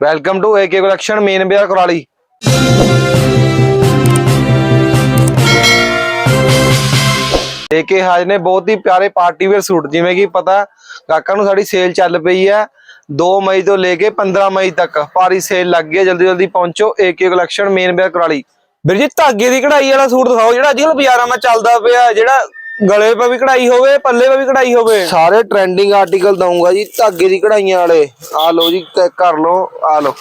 Welcome to AK collection main ਬਾਜ਼ਾਰ Kurali AK ਹਾਜ ਨੇ ਬਹੁਤ ਹੀ ਪਿਆਰੇ ਪਾਰਟੀ ਵੇਅਰ ਸੂਟ, ਜਿਵੇਂ ਕਿ ਪਤਾ ਕਾਕਾ ਨੂੰ ਸਾਡੀ ਸੇਲ ਚੱਲ ਪਈ ਹੈ 2 ਮਈ ਤੋਂ ਲੈ ਕੇ 15 ਮਈ ਤੱਕ। ਭਾਰੀ ਸੇਲ ਲੱਗ ਗਈ ਜਲਦੀ ਜਲਦੀ ਪਹੁੰਚੋ ਏਕੇ ਕਲੈਕਸ਼ਨ ਮੇਨ ਬਾਜ਼ਾਰ ਕੁਰਾਲੀ ਵੀਰ ਜੀ, ਧਾਗੇ ਦੀ ਕਢਾਈ ਵਾਲਾ ਸੂਟ ਦਿਖਾਓ, ਜਿਹੜਾ ਅੱਜ ਬਾਜ਼ਾਰਾਂ 'ਚ ਚੱਲਦਾ ਪਿਆ, ਜਿਹੜਾ ਗਲੇ 'ਤੇ ਵੀ ਕਢਾਈ ਹੋਵੇ ਪੱਲੇ 'ਤੇ ਵੀ ਕਢਾਈ ਹੋਵੇ। ਸਾਰੇ ਟ੍ਰੈਂਡਿੰਗ ਆਰਟੀਕਲ ਦਊਂਗਾ ਜੀ ਧਾਗੇ ਦੀ ਕਢਾਈਆਂ ਵਾਲੇ। ਆ ਲਓ ਜੀ ਚੈੱਕ ਕਰ ਲਓ ਆ ਲਓ।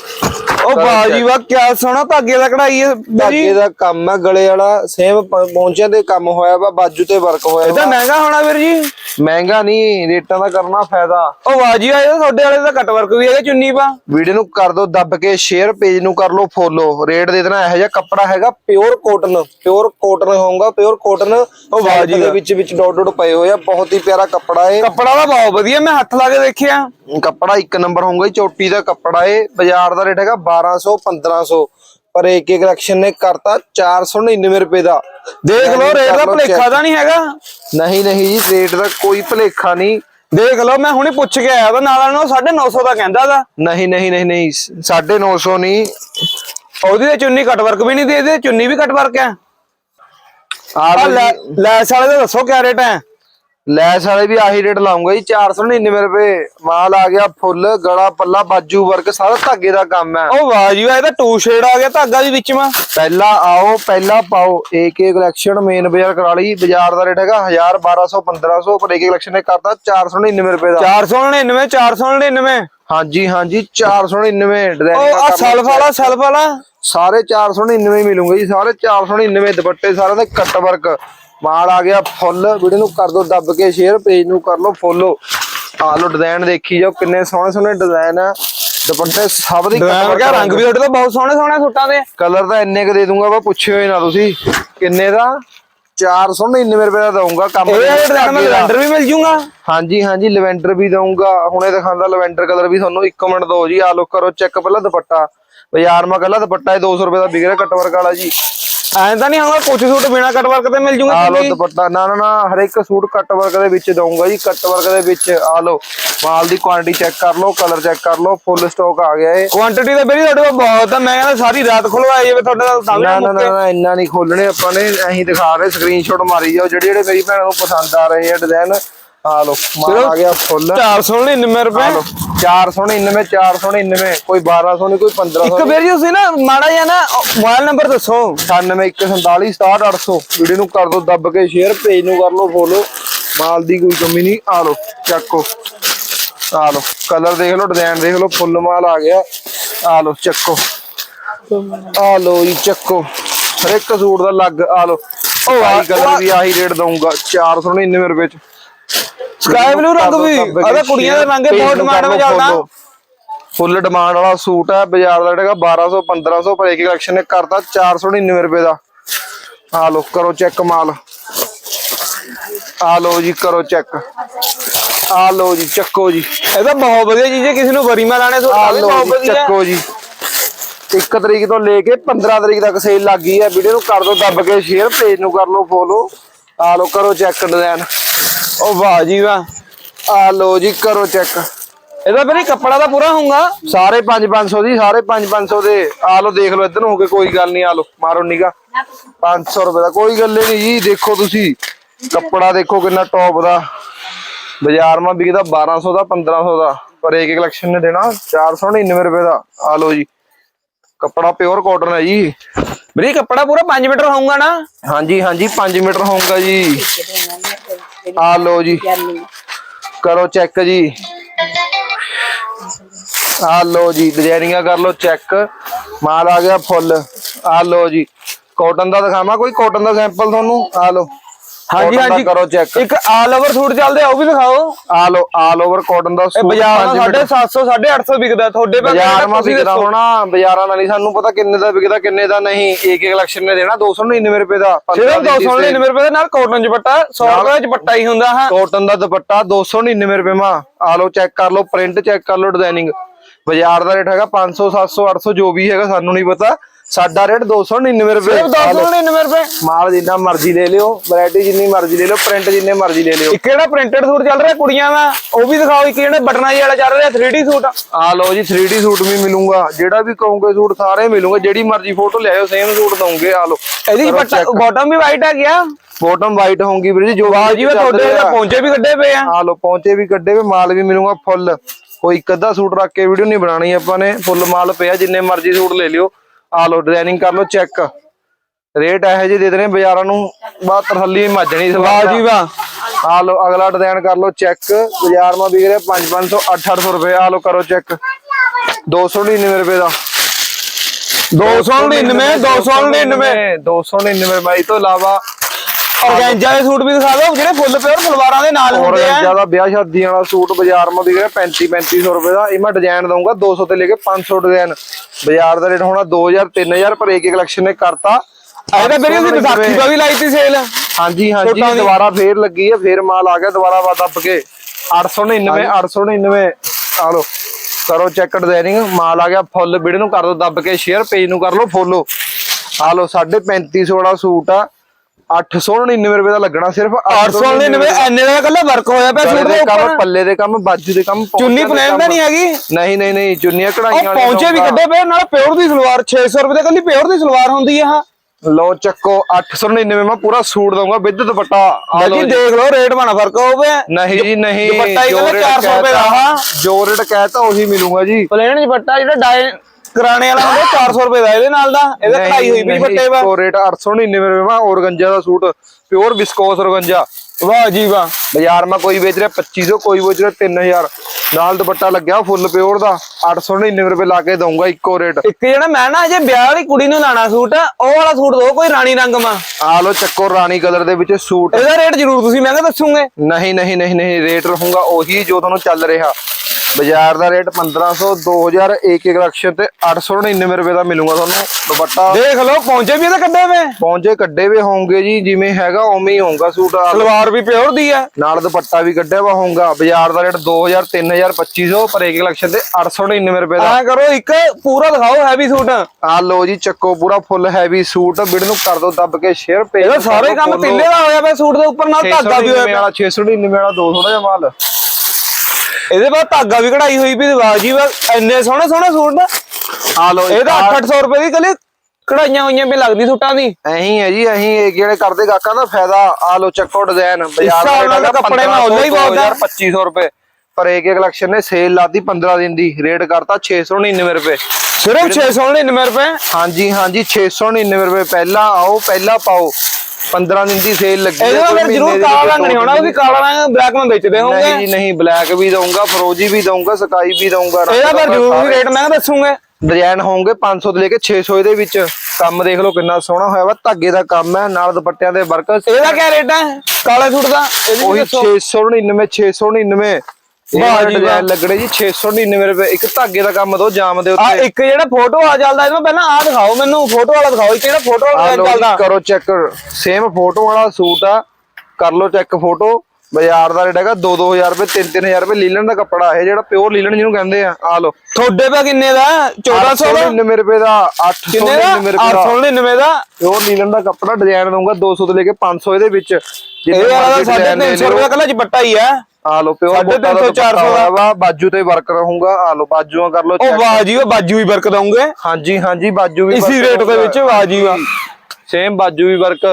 ਉਹ ਬਾਜੀ ਵਾ ਕਿਆ ਸੋਹਣਾ ਧਾਗੇ ਦਾ ਕਢਾਈ ਹੈ ਧਾਗੇ ਦਾ ਕੰਮ ਹੈ ਗਲੇ ਵਾਲਾ ਸੇਮ ਪਹੁੰਚਿਆਂ ਤੇ ਕੰਮ ਹੋਇਆ ਵਾ ਬਾਜੂ ਤੇ ਵਰਕ ਹੋਇਆ ਇਹ ਤਾਂ ਮਹਿੰਗਾ ਹੋਣਾ ਵੀਰ ਜੀ। ਮਹਿੰਗਾ ਨਹੀਂ ਰੇਟਾਂ ਦਾ ਕਰਨਾ ਫਾਇਦਾ। ਉਹ ਬਾਜੀ ਆ ਤੁਹਾਡੇ ਵਾਲੇ ਦਾ ਕੱਟ ਵਰਕ ਵੀ ਹੈਗਾ ਚੁੰਨੀ ਪਾ। ਵੀਡੀਓ ਨੂੰ ਕਰ ਦਿਓ ਦੱਬ ਕੇ ਸ਼ੇਅਰ ਪੇਜ ਨੂੰ ਕਰ ਲਓ ਫੋਲੋ ਰੇਟ ਦੇ ਦੇਣਾ ਇਹੋ ਜਿਹਾ ਕੱਪੜਾ ਹੈਗਾ ਪਿਓਰ ਕੋਟਨ ਪਿਓਰ ਕੋਟਨ ਹੋਊਗਾ ਪਿਓਰ ਕੋਟਨ ਉਹ ਵਾਹ। ਜੀ ਦੇ ਵਾਹ। ਵਿੱਚ ਵਿੱਚ ਡੋਟ ਡੋਟ ਪਏ ਹੋਏ ਆ ਬਹੁਤ ਹੀ ਪਿਆਰਾ ਕੱਪੜਾ ਏ। ਕੱਪੜਾ ਤਾਂ ਬਹੁਤ ਵਧੀਆ ਮੈਂ ਹੱਥ ਲਾ ਕੇ ਦੇਖਿਆ ਕੱਪੜਾ ਇੱਕ ਨੰਬਰ ਹੋਊਗਾ ਚੋਟੀ ਦਾ ਕੱਪੜਾ ਏ ਬਾਜ਼ਾਰ ਦਾ ਰੇਟ ਹੈਗਾ 1200 1500 ਪਰ ਏਕੇ ਕਲੈਕਸ਼ਨ ਨੇ ਕਰਤਾ 499 ਰੁਪਏ ਦਾ। ਦੇਖ ਲਓ ਰੇਟ ਦਾ ਭਲੇਖਾ। ਤਾਂ ਨਹੀਂ ਹੈਗਾ। ਨਹੀਂ ਨਹੀਂ ਜੀ ਰੇਟ ਦਾ ਕੋਈ ਭਲੇਖਾ ਨਹੀਂ। ਦੇਖ ਲਓ ਮੈਂ ਹੁਣੇ ਪੁੱਛ ਕੇ ਆਇਆ ਤਾਂ ਨਾਲ ਨੂੰ 950 ਦਾ ਕਹਿੰਦਾ ਦਾ ਨਹੀਂ ਨਹੀਂ ਨਹੀਂ ਨਹੀਂ 950 ਨਹੀਂ। ਉਹਦੀ ਚੁੰਨੀ ਕੱਟ ਵਰਕ ਵੀ ਨਹੀਂ ਦੇ ਚੁੰਨੀ ਵੀ ਕੱਟ ਵਰਕ ਹੈ ਆ ਲੈਸ ਵਾਲੇ ਦਾ ਦੱਸੋ ਕਿਆ ਰੇਟ ਹੈ? ਲੈਸ ਵਾਲੇ ਵੀ ਆਹੀ ਰੇਟ ਲਾਉਂਗਾ ਜੀ 499 ਰੁਪਏ। ਮਾਲ ਆ ਗਿਆ ਫੁੱਲ ਗਲਾ ਪੱਲਾ ਬਾਜੂ ਵਰਕ ਸਾਰਾ ਧਾਗੇ ਦਾ ਕੰਮ ਹੈ। ਉਹ ਵਾਹ ਜੀ ਵਾਹ ਇਹ ਤਾਂ ਟੂ ਸ਼ੇਡ ਆ ਗਿਆ ਧਾਗਾ ਵੀ ਵਿੱਚ ਮਾ ਪਹਿਲਾ ਆਓ ਪਹਿਲਾ ਪਾਓ। ਏਕੇ ਕਲੈਕਸ਼ਨ ਮੇਨ ਬਾਜ਼ਾਰ ਕਰਾਲੀ ਬਾਜ਼ਾਰ ਦਾ ਰੇਟ ਹੈਗਾ 1000 1200 1500 ਪਰ ਏਕੇ ਕਲੈਕਸ਼ਨ ਨੇ ਕਰਤਾ 499 ਰੁਪਏ ਦਾ। 499 499 ਹਾਂਜੀ ਹਾਂਜੀ 499 ਡਿਜ਼ਾਈਨ ਉਹ ਆ ਸੈਲਫ ਵਾਲਾ ਸੈਲਫ ਵਾਲਾ? ਸਾਰੇ 499 ਹੀ ਮਿਲੂਗੇ ਜੀ ਸਾਰੇ 499 ਦੁਪੱਟੇ ਸਾਰੇ ਦੇ ਕੱਟ ਵਰਕ। ਮਾਲ ਆ ਗਿਆ ਫੁੱਲ ਵੀਡੀਓ ਨੂੰ ਕਰ ਦੋ ਦੱਬ ਕੇ ਸ਼ੇਅਰ ਪੇਜ ਨੂੰ ਕਰ ਲਓ ਫੋਲੋ। ਆ ਲੋ ਡਿਜ਼ਾਈਨ ਦੇਖੀ ਜਾਓ ਕਿੰਨੇ ਸੋਹਣੇ ਸੋਹਣੇ ਡਿਜ਼ਾਈਨ ਆ। ਦੁਪੱਟੇ ਸਭ ਦੀ ਮੈਂ ਕਿਹਾ ਰੰਗ ਵੀ ਤੁਹਾਡੇ ਤੋਂ ਬਹੁਤ ਸੋਹਣੇ ਸੋਹਣੇ ਸੂਟਾਂ ਦੇ। ਕਲਰ ਤਾਂ ਇੰਨੇ ਕ ਦੇ ਦੂੰਗਾ ਵਾ ਪੁੱਛਿਓ ਹੀ ਨਾ ਤੁਸੀਂ ਕਿੰਨੇ ਦਾ? 499 ਰੁਪਏ ਦਾ ਦਊਂਗਾ ਕੰਮ ਇਹ ਦੇ ਮੈਂ ਦਾ। ਲੈਂਡਰ ਵੀ ਮਿਲ ਜੂਗਾ? ਹਾਂਜੀ ਹਾਂਜੀ ਲਵੈਂਡਰ ਵੀ ਦਊਂਗਾ। ਹੁਣੇ ਦਿਖਾਉਂਦਾ ਲਵੈਂਡਰ ਕਲਰ ਵੀ ਤੁਹਾਨੂੰ 1 ਮਿੰਟ ਦਿਓ ਜੀ। ਆ ਲੋ ਕਰੋ ਚੈੱਕ ਪਹਿਲਾਂ ਦੁਪੱਟਾ ਬਾਜ਼ਾਰ ਮਾ ਕੱਲਾ ਦੁਪੱਟਾ ਇਹ 200 ਰੁਪਏ ਦਾ ਵਿਕ ਰਿਹਾ ਕੱਟ ਵਰਕ ਵਾਲਾ ਜੀ। ਐਂ ਤਾਂ ਨਹੀਂ ਹੋਗਾ ਕੁਝ ਸੂਟ ਬਿਨਾ ਕੱਟ ਵਰਕ ਤੇ ਮਿਲ ਜੂਗਾ ਆ ਲੋ ਦੁਪੱਟਾ। ਨਾ ਨਾ ਨਾ ਹਰ ਇੱਕ ਸੂਟ ਕੱਟ ਵਰਕ ਦੇ ਵਿੱਚ ਦਊਂਗਾ ਜੀ। ਕੱਟ ਵਰਕ ਦੇ ਵਿੱਚ ਆ ਲੋ ਮਾਲ ਦੀ ਕੁਆਂਟੀਟੀ ਚੈੱਕ ਕਰ ਲਓ ਕਲਰ ਚੈੱਕ ਕਰ ਲਓ ਫੁੱਲ ਸਟਾਕ ਆ ਗਿਆ ਏ ਕੁਆਂਟੀਟੀ ਤਾਂ ਬੜੀ ਤੁਹਾਡੇ ਕੋਲ ਬਹੁਤ ਆ ਮੈਂ ਕਹਿੰਦਾ ਸਾਰੀ ਰਾਤ ਖੁਲਵਾਈ ਜਾਵੇ ਤੁਹਾਡੇ ਨਾਲ ਤਾਂ ਨਾ ਨਾ ਨਾ, ਇੰਨਾ ਨਹੀਂ ਖੋਲਣੇ ਆਪਾਂ ਨੇ ਅਸੀਂ ਦਿਖਾ ਰਹੇ ਸਕਰੀਨਸ਼ਾਟ ਮਾਰੀ ਜਾਓ। ਜਿਹੜੇ ਜਿਹੜੇ ਮੇਰੀ ਭੈਣਾਂ ਨੂੰ ਪਸੰਦ ਆ ਰਹੇ ਆ ਡਿਜ਼ਾਈਨ ਆ ਲੋ ਮਾਲ ਆ ਗਿਆ ਫੁੱਲ। 499 ਰੁਪਏ। ਆ ਲੋ 499 499 ਕੋਈ 1200 ਨਹੀਂ ਕੋਈ 1500 ਇੱਕ ਵੀਰ ਜੀ ਤੁਸੀਂ ਨਾ ਮਾੜਾ ਜਿਹਾ ਨਾ ਮੋਬਾਈਲ ਨੰਬਰ ਦੱਸੋ। 9814467800 ਵੀਡੀਓ ਨੂੰ ਕਰ ਦੋ ਦੱਬ ਕੇ ਸ਼ੇਅਰ ਪੇਜ ਨੂੰ ਕਰ ਲਓ ਫੋਲੋ ਮਾਲ ਦੀ ਕੋਈ ਕਮੀ ਨਹੀਂ। ਆ ਲੋ ਚੱਕੋ। ਆ ਲੋ ਕਲਰ ਦੇਖ ਲਓ ਡਿਜ਼ਾਈਨ ਦੇਖ ਲਓ ਫੁੱਲ ਮਾਲ ਆ ਗਿਆ। ਆ ਲੋ ਚੱਕੋ। ਆ ਲੋ ਜੀ ਚੱਕੋ। ਹਰ ਇੱਕ ਸੂਟ ਦਾ ਲੱਗ ਆ ਲੋ ਉਹ ਆਹੀ ਕਲਰ ਵੀ ਆਹੀ ਰੇਟ ਦਊਂਗਾ 499 ਰੁਪਏ ਚ। ਸਕਾਈ ਬਲੂ ਰੰਗ ਵੀ ਅਦਾ ਕੁੜੀਆਂ ਦੇ ਰੰਗ ਬਹੁਤ ਡਿਮਾਂਡ ਵਿੱਚ ਚੱਲਦਾ ਫੁੱਲ। ਡਿਮਾਂਡ ਵਾਲਾ ਸੂਟ ਹੈ ਬਾਜ਼ਾਰ ਦਾ ਜਿਹੜਾ 1200 1500 ਪਰ ਇੱਕ ਕਲੈਕਸ਼ਨ ਨੇ ਕਰਤਾ 499 ਰੁਪਏ ਦਾ। ਆ ਲੋ ਕਰੋ ਚੈੱਕ ਮਾਲ। ਆ ਲੋ ਜੀ ਕਰੋ ਚੈੱਕ ਆ ਲੋ ਜੀ ਚੱਕੋ ਜੀ। ਇਹ ਤਾਂ ਬਹੁਤ ਵਧੀਆ ਚੀਜ਼ ਹੈ ਕਿਸੇ ਨੂੰ ਵਰੀਮਾ ਲਾਣੇ ਸੂਟ ਆ ਲੋ ਚੱਕੋ ਜੀ। 1 ਤਰੀਕ ਤੋਂ ਲੈ ਕੇ 15 ਤਰੀਕ ਤੱਕ ਸੇਲ ਲੱਗ ਹੈ। ਵੀਡੀਓ ਨੂੰ ਕਰ ਦੋ ਦੱਬ ਕੇ ਸ਼ੇਅਰ ਪੇਜ ਨੂੰ ਕਰ ਲਓ ਫੋਲੋ ਆ ਲੋ ਕਰੋ ਚੈੱਕ ਡਿਜ਼ਾਈਨ ਉਹ ਵਾਹ ਜੀ ਵਾਹ। ਆ ਲੋ ਜੀ ਕਰੋ ਚੈੱਕ ਇਹਦਾ ਵੀਰੇ ਕੱਪੜਾ ਤਾਂ ਪੂਰਾ ਹੋਊਗਾ। ਸਾਰੇ 5-500 ਦੀ ਸਾਰੇ 5-500 ਦੇ। ਆ ਲੋ ਦੇਖ ਲਓ ਇੱਧਰ ਨੂੰ ਹੋ ਕੇ ਕੋਈ ਗੱਲ ਨਹੀਂ ਆ ਲੋ ਮਾਰੋ ਨਿਗਾ 500 ਰੁਪਏ ਦਾ ਕੋਈ ਗੱਲ ਨਹੀਂ ਜੀ ਦੇਖੋ ਤੁਸੀਂ। ਕੱਪੜਾ ਦੇਖੋ ਕਿੰਨਾ ਟੌਪ ਦਾ। ਬਾਜ਼ਾਰ ਮਾ ਵਿਕਦਾ 1200 ਦਾ 1500 ਦਾ। ਪਰ ਇੱਕ ਕਲੈਕਸ਼ਨ ਨੇ ਦੇਣਾ 499 ਰੁਪਏ ਦਾ। ਆ ਲੋ ਜੀ। ਕੱਪੜਾ ਪਿਓਰ ਕਾਟਨ ਹੈ ਜੀ। ਵੀਰੇ ਕੱਪੜਾ ਪੂਰਾ 5 ਮੀਟਰ ਹੋਊਗਾ ਨਾ? ਹਾਂਜੀ ਹਾਂਜੀ 5 ਮੀਟਰ ਹੋਊਗਾ ਜੀ। ਆ ਲੋ ਜੀ। ਕਰੋ ਚੈੱਕ ਜੀ। ਆ ਲੋ ਜੀ ਡਿਜ਼ਾਈਨਿੰਗਾਂ ਕਰ ਲੋ ਚੈੱਕ। ਮਾਲ ਆ ਗਿਆ ਫੁੱਲ। ਆ ਲੋ ਜੀ। ਕਾਟਨ ਦਾ ਦਿਖਾਵਾਂ ਕੋਈ ਕਾਟਨ ਦਾ ਸੈਂਪਲ ਤੁਹਾਨੂੰ? ਆ ਲੋ ਹਾਂਜੀ ਹਾਂਜੀ। ਕਰੋ ਚੈੱਕ ਇੱਕ ਆਲ ਓਵਰ ਸੂਟ ਚੱਲਦੇ ਆ ਉਹ ਵੀ ਦਿਖਾਓ ਆ ਲੋ ਆਲ ਓਵਰ ਕਾਟਨ ਦਾ ਸੂਟ ਬਾਜ਼ਾਰ ਦਾ ਮੀਟਰ। 750 850 ਵਿਕਦਾ ਤੁਹਾਡੇ ਪਾਸ ਬਾਜ਼ਾਰ ਮਾ ਵਿਕਦਾ ਹੋਣਾ ਬਾਜ਼ਾਰਾਂ ਦਾ ਨਹੀਂ ਸਾਨੂੰ ਪਤਾ ਕਿੰਨੇ ਦਾ ਵਿਕਦਾ ਕਿੰਨੇ ਦਾ ਨਹੀਂ। ਏਕ ਕਲੈਕਸ਼ਨ ਨੇ ਦੇਣਾ 299 ਰੁਪਏ ਦਾ ਸਿਰਫ 15 ਦੀ 299 ਰੁਪਏ ਦੇ ਨਾਲ ਕਾਟਨ ਦੁਪੱਟਾ 100 ਰੁਪਏ ਚ ਪੱਟਾ ਹੀ ਹੁੰਦਾ ਹਾਂ। ਕਾਟਨ ਦਾ ਦੁਪੱਟਾ 299 ਰੁਪਏ ਮਾ। ਆ ਲਓ ਚੈੱਕ ਕਰ ਲਓ ਪ੍ਰਿੰਟ ਚੈੱਕ ਕਰ ਲਓ ਡਿਜ਼ਾਈਨਿੰਗ ਬਾਜ਼ਾਰ ਦਾ ਰੇਟ ਹੈਗਾ 500 700 800 ਜੋ ਵੀ ਹੈਗਾ ਸਾਨੂੰ ਨਹੀਂ ਪਤਾ। ਸਾਡਾ ਰੇਟ 299 ਰੁਪਏ। ਸਿਰਫ 299 ਰੁਪਏ। ਮਾਲ ਜਿੰਨਾ ਮਰਜ਼ੀ ਲੈ ਲਿਓ ਵੈਰਾਈਟੀ ਜਿੰਨੀ ਮਰਜ਼ੀ ਲੈ ਲਿਓ ਪ੍ਰਿੰਟ ਜਿੰਨੇ ਮਰਜ਼ੀ ਲੈ ਲਿਓ। ਇੱਕ ਕਿਹੜਾ ਪ੍ਰਿੰਟਡ ਸੂਟ ਚੱਲ ਰਿਹਾ ਕੁੜੀਆਂ ਦਾ? ਉਹ ਵੀ ਦਿਖਾਓ ਇੱਕ ਜਿਹੜਾ ਬਟਨਾਂ ਜਿਹੇ ਵਾਲਾ ਚੱਲ ਰਿਹਾ 3D ਸੂਟ। ਆ ਲਓ ਜੀ 3D ਸੂਟ ਵੀ ਮਿਲੂਗਾ। ਜਿਹੜਾ ਵੀ ਕਹੋਗੇ ਸੂਟ ਸਾਰੇ ਮਿਲੂਗੇ ਜਿਹੜੀ ਮਰਜ਼ੀ ਫੋਟੋ ਲਿਆਇਓ ਸੇਮ ਸੂਟ ਦਵਾਂਗੇ ਆ ਲਓ। ਇਹਦੀ ਬਾਟਮ ਵੀ ਵਾਈਟ ਆ? ਗਿਆ ਬੋਟਮ ਵਾਈਟ ਹੋਊਗੀ ਵੀਰ ਜੀ ਜੋ ਜੀ ਵਾ ਤੁਹਾਡੇ ਪੌਂਚੇ ਵੀ ਕੱਢੇ ਪਏ ਆ। ਆ ਲਓ ਪਹੁੰਚੇ ਵੀ ਕੱਢੇ ਵੀ ਮਾਲ ਵੀ ਮਿਲੂਗਾ ਫੁੱਲ ਕੋਈ ਇੱਕ ਅੱਧਾ ਸੂਟ ਰੱਖ ਕੇ ਵੀਡੀਓ ਨਹੀਂ ਬਣਾਣੀ ਆਪਾਂ ਨੇ। ਫੁੱਲ ਮਾਲ ਪਿਆ ਜਿੰਨੇ ਮਰਜ਼ੀ ਸੂਟ ਲੈ ਲਿਓ। ਆ ਲਓ ਡਿਜ਼ਾਈਨਿੰਗ ਕਰ ਲਓ ਚੈੱਕ ਰੇਟ ਇਹੋ ਜਿਹੇ ਦੇ ਦੇਣੇ ਬਾਜ਼ਾਰਾਂ ਨੂੰ ਬਾਹਰ ਤਰਹੱਲੀ ਮੱਜਣੀ ਵਾਹ ਜੀ ਵਾਹ। ਆ ਲਓ ਅਗਲਾ ਡਿਜ਼ਾਈਨ ਕਰ ਲਓ ਚੈੱਕ ਬਾਜ਼ਾਰ ਮਾ ਵਿਕ ਰਿਹਾ 5 500 800 ਰੁਪਏ। ਆ ਲਓ ਕਰੋ ਚੈੱਕ 299 ਰੁਪਏ ਦਾ। 299 299 299 ਬਾਈ ਤੋਂ ਇਲਾਵਾ ਔਰਗੈਂਜਾ ਦੇ ਸੂਟ ਵੀ ਦਿਖਾ ਦਿਓ ਜਿਹੜੇ ਫੁੱਲ ਪਿਓਰ ਸਲਵਾਰਾਂ ਦੇ ਨਾਲ ਹੁੰਦੇ ਆ। ਜ਼ਿਆਦਾ ਵਿਆਹ ਸ਼ਾਦੀਆਂ ਵਾਲਾ ਸੂਟ ਬਾਜ਼ਾਰ ਮਾ ਵਿਕ ਰਿਹਾ 35 3500 ਰੁਪਏ ਦਾ। ਇਹ ਮੈਂ ਡਿਜ਼ਾਈਨ ਦਊਂਗਾ 200 ਤੇ ਲੈ ਕੇ 500 ਡਿਜ਼ਾਈਨ ਬਾਜ਼ਾਰ ਦਾ ਰੇਟ ਹੋਣਾ 2000 3000 ਪਰ ਇੱਕ ਇੱਕ ਕਲੈਕਸ਼ਨ ਨੇ ਕਰਤਾ। ਇਹਦੇ ਵੀਰੇ ਤੁਸੀਂ ਵਿਸਾਖੀ ਦਾ ਵੀ ਲਾਈ ਤੀ ਸੇਲ ਹਾਂਜੀ ਹਾਂਜੀ ਦੀ। ਦੁਬਾਰਾ ਫੇਰ ਲੱਗੀ ਹੈ ਫੇਰ ਮਾਲ ਆ ਗਿਆ ਦੁਬਾਰਾ ਵਾ ਦੱਬ ਕੇ। 899 899 ਆ ਲੋ ਕਰੋ ਚੈੱਕ ਡਿਜ਼ਾਈਨਿੰਗ ਮਾਲ ਆ ਗਿਆ ਫੁੱਲ ਵੀਡੀਓ ਨੂੰ ਕਰ ਦੋ ਦੱਬ ਕੇ ਸ਼ੇਅਰ ਪੇਜ ਨੂੰ ਕਰ ਲੋ ਫੋਲੋ ਆ ਲੋ 3550 ਵਾਲਾ ਸੂਟ ਆ। 899 ਰੁਪਏ ਦਾ ਲੱਗਣਾ ਸਿਰਫ 899 ਐਨੇ ਦਾ ਕੱਲਾ ਵਰਕ ਹੋਇਆ ਪਿਆ ਸੂਟ ਦੇ ਉੱਪਰ ਪੱਲੇ ਦੇ ਕੰਮ ਬਾਜੂ ਦੇ ਕੰਮ ਚੁੰਨੀ ਪਲੇਨ ਤਾਂ। ਨਹੀਂ ਹੈਗੀ ਨਹੀਂ ਨਹੀਂ ਨਹੀਂ ਚੁੰਨੀਆਂ ਕਢਾਈਆਂ ਵਾਲੀਆਂ ਪੌਂਚੇ ਵੀ। ਕੱਢੇ ਪਏ ਨਾਲ ਪਿਓਰ ਦੀ ਸਲਵਾਰ 600 ਰੁਪਏ ਦੇ ਕੱਲੀ ਪਿਓਰ ਦੀ ਸਲਵਾਰ ਹੁੰਦੀ ਆ ਲੋ ਚੱਕੋ 899 ਮੈਂ ਪੂਰਾ ਸੂਟ ਦਊਂਗਾ ਵਿਦ ਦੁਪੱਟਾ ਬਾਕੀ ਜੀ। ਦੇਖ ਲਓ ਰੇਟ ਬਣਾ ਫ਼ਰਕ ਹੋਵੇ ਨਹੀਂ ਜੀ ਨਹੀਂ ਦੁਪੱਟਾ ਹੀ ਕਹਿੰਦਾ ਰੇਟ 400 ਰੁਪਏ ਦਾ। ਜੋ ਰੇਟ ਕਹਿਤਾ ਉਹੀ ਮਿਲੂਗਾ ਜੀ ਪਲੇਨ ਦੁਪੱਟਾ ਜਿਹੜਾ ਡਾਈ ਕਰਾਣੇ ਵਾਲਾ ਹੁੰਦਾ 400 ਰੁਪਏ ਦਾ ਇਹਦੇ ਨਾਲ ਦਾ ਇਹਦੇ ਕਢਾਈ ਹੋਈ ਵੀ ਦੁਪੱਟੇ ਵਾ। ਉਹ ਰੇਟ 899 ਰੁਪਏ ਮਾ ਔਰਗੰਜਾ ਦਾ ਸੂਟ ਪਿਓਰ ਵਿਸਕੋਸ ਔਰਗੰਜਾ ਵਾਹ ਜੀ ਵਾਹ। ਬਾਜ਼ਾਰ ਮਾ ਕੋਈ ਵੇਚ ਰਿਹਾ 2500 ਕੋਈ ਵੇਚ ਰਿਹਾ 3000 ਨਾਲ ਦੁਪੱਟਾ ਲੱਗਿਆ ਫੁੱਲ ਪਿਓਰ ਦਾ 899 ਰੁਪਏ ਲਾ ਕੇ ਦਊਂਗਾ ਇੱਕੋ ਰੇਟ। ਇੱਕ ਜਿਹੜਾ ਮੈਂ ਨਾ ਅਜੇ ਵਿਆਹ ਵਾਲੀ ਕੁੜੀ ਨੂੰ ਲਾਣਾ ਸੂਟ ਉਹ ਵਾਲਾ ਸੂਟ ਦੋ ਕੋਈ ਰਾਣੀ ਰੰਗ ਮਾ। ਆ ਲੋ ਚੱਕੋ ਰਾਣੀ ਕਲਰ ਦੇ ਵਿੱਚ ਸੂਟ। ਇਹਦਾ ਰੇਟ ਜ਼ਰੂਰ ਤੁਸੀਂ ਮਹਿੰਗਾ ਦੱਸੋਗੇ। ਨਹੀਂ ਨਹੀਂ ਨਹੀਂ ਨਹੀਂ ਰੇਟ ਰਹੂਗਾ ਉਹੀ ਜੋ ਤੁਹਾਨੂੰ ਚੱਲ ਰਿਹਾ। ਬਾਜ਼ਾਰ ਦਾ ਰੇਟ 1500 2000 ਇੱਕ ਇੱਕ ਲਕਸ਼ਨ ਤੇ 899 ਰੁਪਏ ਦਾ ਮਿਲੂਗਾ ਤੁਹਾਨੂੰ ਦੁਪੱਟਾ। ਦੇਖ ਲਓ ਪੌਂਚੇ ਵੀ ਇਹਦੇ ਕੱਢੇ ਵੇ। ਪੌਂਚੇ ਕੱਢੇ ਵੀ ਹੋਣਗੇ ਜੀ ਜਿਵੇਂ ਹੈਗਾ ਉਵੇਂ ਹੀ ਹੋਊਗਾ ਸੂਟ ਲਓ। ਸਲਵਾਰ ਵੀ ਪਿਓਰ ਦੀ ਆ। ਨਾਲ ਦੁਪੱਟਾ ਵੀ ਕੱਢਿਆ ਵਾ ਹੋਊਗਾ। ਬਾਜ਼ਾਰ ਦਾ ਰੇਟ 2000 3000 2500 ਪਰ ਇੱਕ ਕਲੈਕਸ਼ਨ ਤੇ 899 ਰੁਪਏ ਦਾ। ਐ ਕਰੋ ਇੱਕ ਪੂਰਾ ਦਿਖਾਓ ਹੈਵੀ ਸੂਟ। ਆ ਲੋ ਜੀ ਚੱਕੋ ਪੂਰਾ ਫੁੱਲ ਹੈਵੀ ਸੂਟ। ਬਿੜ ਨੂੰ ਕਰ ਦੋ ਦੱਬ ਕੇ ਸ਼ੇਅਰ ਪੇ ਇਹਦਾ ਸਾਰੇ ਕੰਮ ਤਿੱਲੇ ਦਾ ਹੋਇਆ ਪਿਆ ਸੂਟ ਦੇ ਉੱਪਰ ਨਾਲ ਧਾਗਾ ਵੀ ਹੋਇਆ ਪਿਆ। ਵਾਲਾ 699 ਵਾਲਾ 200 ਦਾ ਮਾਲ। ਇਹਦੇ ਬਾਅਦ ਧਾਗਾ ਵੀ ਕਢਾਈ ਹੋਈ ਵੀ ਵਾਹ ਜੀ ਵਾਹ ਇੰਨੇ ਸੋਹਣੇ ਸੋਹਣੇ ਸੂਟ ਆ ਲੋ ਇਹਦਾ 800 ਰੁਪਏ ਦੀ ਕੱਲੀ ਕਢਾਈਆਂ ਹੋਈਆਂ ਵੀ ਲੱਗਦੀ ਸੂਟਾਂ ਦੀ। ਐਹੀ ਹੈ ਜੀ ਐਹੀ ਇਹ ਜਿਹੜੇ ਕਰਦੇ ਗਾਕਾਂ ਦਾ ਫਾਇਦਾ। ਆ ਲੋ ਚੱਕੋ ਡਿਜ਼ਾਈਨ ਬਾਜ਼ਾਰ ਤਾਂ ਕੱਪੜੇ ਮੈਂ ਉਹਦਾ ਹੀ ਬਹੁਤ ਆ। 2500 ਰੁਪਏ। ਪਰ ਇੱਕ ਇੱਕ ਕਲੈਕਸ਼ਨ ਨੇ ਸੇਲ ਲਾਤੀ 15 ਦਿਨ ਦੀ। ਰੇਟ ਕਰਤਾ 699 ਰੁਪਏ। ਸਿਰਫ 699 ਰੁਪਏ? ਹਾਂਜੀ ਹਾਂਜੀ 699 ਰੁਪਏ। ਪਹਿਲਾਂ ਆਓ ਪਹਿਲਾਂ ਪਾਓ। 15 ਦਿਨ ਦੀ ਸੇਲ ਲੱਗੀ ਹੈ, ਇਹਦੇ ਫਿਰ ਜ਼ਰੂਰ ਦੀ ਕਾਲਾ ਰੰਗ ਨਹੀਂ ਹੋਣਾ ਵੀ ਕਾਲਾ ਰੰਗ ਬਲੈਕ ਮੈਂ ਵੇਚਦੇ ਹੋਣਗੇ ਨਹੀਂ ਜੀ ਨਹੀਂ ਬਲੈਕ ਵੀ ਦਊਂਗਾ ਫਰੋਜੀ ਵੀ ਦਊਂਗਾ ਸਕਾਈ ਵੀ ਦਊਂਗਾ ਇਹਦਾ ਫਿਰ ਜ਼ਰੂਰ ਰੇਟ ਮੈਂ ਦੱਸੂਗਾ। ਡਿਜ਼ਾਈਨ ਹੋਣਗੇ 500 ਤੋਂ ਲੈ ਕੇ 600 ਇਹਦੇ ਵਿੱਚ। ਕੰਮ ਦੇਖ ਲਓ ਕਿੰਨਾ ਸੋਹਣਾ ਹੋਇਆ ਵਾ ਧਾਗੇ ਦਾ ਕੰਮ ਹੈ ਨਾਲ ਦੁਪੱਟਿਆਂ ਦੇ ਵਰਕ ਇਹਦਾ ਕੀ ਰੇਟ ਹੈ ਕਾਲੇ ਸੂਟ ਦਾ ਉਹੀ ਦੱਸੋ। 699 699 ਵਾਹ ਜੀ ਵਾਹ। ਲੱਗਣੇ ਜੀ 699 ਰੁਪਏ ਇੱਕ ਧਾਗੇ ਦਾ ਕੰਮ ਦੋ ਜਾਮ ਦੇ ਆ ਉੱਤੇ। ਇੱਕ ਜਿਹੜਾ ਫੋਟੋ ਆ ਚੱਲਦਾ ਇਹਨੂੰ ਪਹਿਲਾਂ ਆ ਦਿਖਾਓ ਮੈਨੂੰ ਫੋਟੋ ਵਾਲਾ ਦਿਖਾਓ ਇੱਕ ਜਿਹੜਾ ਫੋਟੋ ਆ ਵਾਲਾ ਚੱਲਦਾ। ਕਰੋ ਚੈੱਕ ਸੇਮ ਫੋਟੋ ਵਾਲਾ ਸੂਟ ਆ। ਕਰ ਲਓ ਚੈੱਕ ਫੋਟੋ ਬਾਜ਼ਾਰ ਦਾ ਰੇਟ ਹੈਗਾ 2-2000 ਰੁਪਏ 3-3000 ਰੁਪਏ ਲੀਲਨ ਦਾ ਕੱਪੜਾ ਇਹ ਜਿਹੜਾ ਪਿਓਰ ਲੀਲਨ ਜਿਹਨੂੰ ਕਹਿੰਦੇ ਆ ਆ ਲਓ। ਤੁਹਾਡੇ ਪਾ ਕਿੰਨੇ ਦਾ? 1400 ਦਾ? 899 ਰੁਪਏ ਦਾ ਕਿੰਨੇ ਦਾ? 899 ਰੁਪਏ ਦਾ। 899 ਦਾ? ਪਿਓਰ ਲੀਲਨ ਦਾ ਕੱਪੜਾ ਡਿਜ਼ਾਈਨ ਦਊਂਗਾ 200 ਤੋਂ ਲੈ ਕੇ 500 ਇਹਦੇ ਵਿੱਚ। ਇਹ ਵਾਲਾ ਮਰਜ਼ੀ design ਲੈ 350 ਰੁਪਏ ਦਾ ਕੱਲਾ ਦੁਪੱਟਾ ਹੀ ਆ। ਆ ਤਿੰਨ ਸੌ, ਚਾਰ ਸੌ ਦਾ। ਵਾ ਬਾਜੂ ਤੇ ਵਰਕ ਰਹੂਗਾ। ਆ ਲਓ ਬਾਜੂਆਂ ਕਰ ਲਓ ਉਹ। ਵਾਹ ਜੀ ਉਹ ਬਾਜੂ ਹੀ ਵਰਕ ਦਊਂਗੇ। ਹਾਂਜੀ ਹਾਂਜੀ ਬਾਜੂ ਵੀ ਇਸੀ ਰੇਟ ਦੇ ਵਿੱਚ ਵਾਹ ਜੀ ਵਾਹ। ਸੇਮ ਬਾਜੂ ਵੀ ਵਰਕ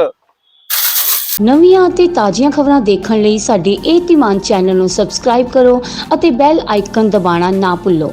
ਨਵੀਆਂ ਅਤੇ ਤਾਜ਼ੀਆਂ ਖਬਰਾਂ ਦੇਖਣ ਲਈ ਸਾਡੇ ਇਹ ਚੈਨਲ ਨੂੰ ਸਬਸਕ੍ਰਾਈਬ ਕਰੋ ਅਤੇ ਬੈਲ ਆਈਕਨ ਦਬਾਉਣਾ ਨਾ ਭੁੱਲੋ।